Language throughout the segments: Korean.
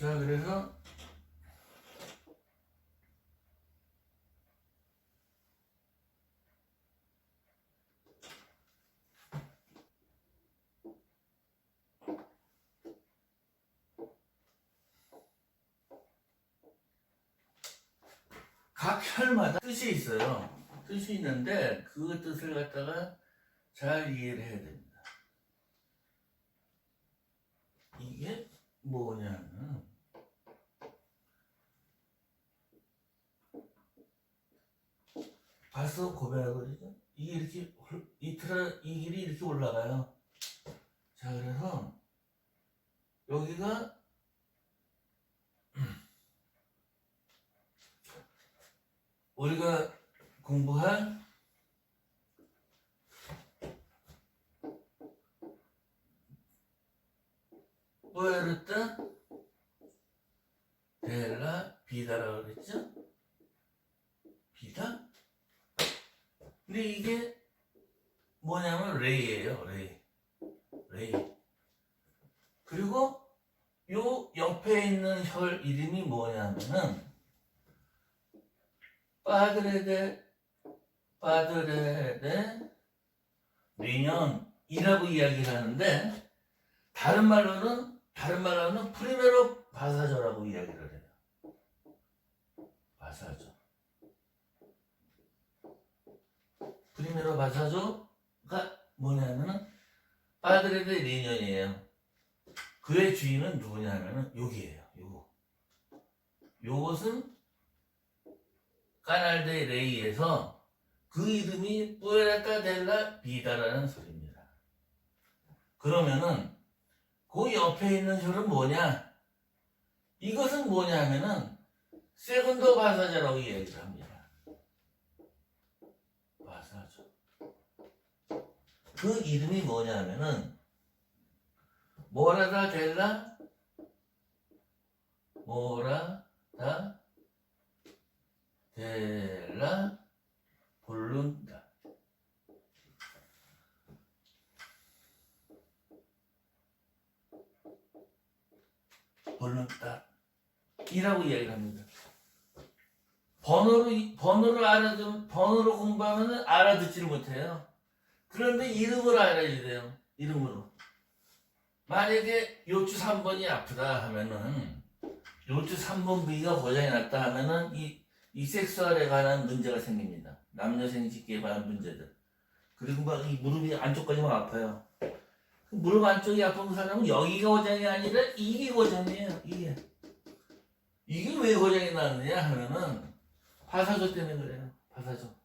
자, 그래서 각 혈마다 뜻이 있어요. 뜻이 있는데 그 뜻을 갖다가 잘 이해를 해야 됩니다. 이게 뭐냐면 봤어 고백하거든요. 이게 이렇게 홀- 이 길이 이렇게 올라가요. 자 그래서 여기가 우리가 공부한 뿌에르타 델라 비다라고 그랬죠? 비다? 근데 이게 뭐냐면 레이예요, 레이. 레이. 그리고 요 옆에 있는 혈 이름이 뭐냐면은 빠드레데 빠드레데 리년이라고 이야기를 하는데 다른 말로는 다른 말로는 프리메로 바사조라고 이야기를 해요. 바사조. 프리메로 바사조가 뭐냐면은 빠드레데 리년이에요. 그의 주인은 누구냐면은 여기에요. 요거. 요것은 까날데 레이에서 그 이름이 뿌에라타 델라 비다라는 소리입니다. 그러면은 그 옆에 있는 혈은 뭐냐? 이것은 뭐냐면은 세컨더 바사자라고 얘기를 합니다. 바사조. 그 이름이 뭐냐면은 모라다 델라 모라다 델라 볼룬다. 볼룬다. 이라고 이야기를 합니다. 번호로, 번호를 알아듣, 번호로 공부하면 알아듣지를 못해요. 그런데 이름을 알아야 돼요. 이름으로. 만약에 요추 3번이 아프다 하면은, 요추 3번 부위가 고장이 났다 하면은, 이, 이 섹스얼에 관한 문제가 생깁니다. 남녀 생식기에 관한 문제들. 그리고 막 이 무릎이 안쪽까지 막 아파요. 그 무릎 안쪽이 아픈 사람은 여기가 고장이 아니라 이게 고장이에요. 이게. 이게 왜 고장이 나느냐 하면은 파사조 때문에 그래요. 파사조.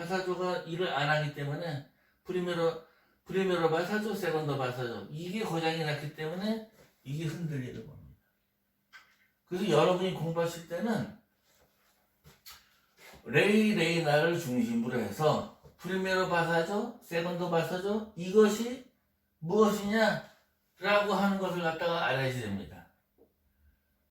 파사조가 일을 안 하기 때문에 프리메로 프리메로 바사조, 세컨더 바사조 이게 고장이 났기 때문에 이게 흔들리는 겁니다. 그래서 여러분이 공부하실 때는 레이 레이나를 중심으로 해서 프리메로 바사조, 세컨더 바사조 이것이 무엇이냐라고 하는 것을 갖다가 알아야 됩니다.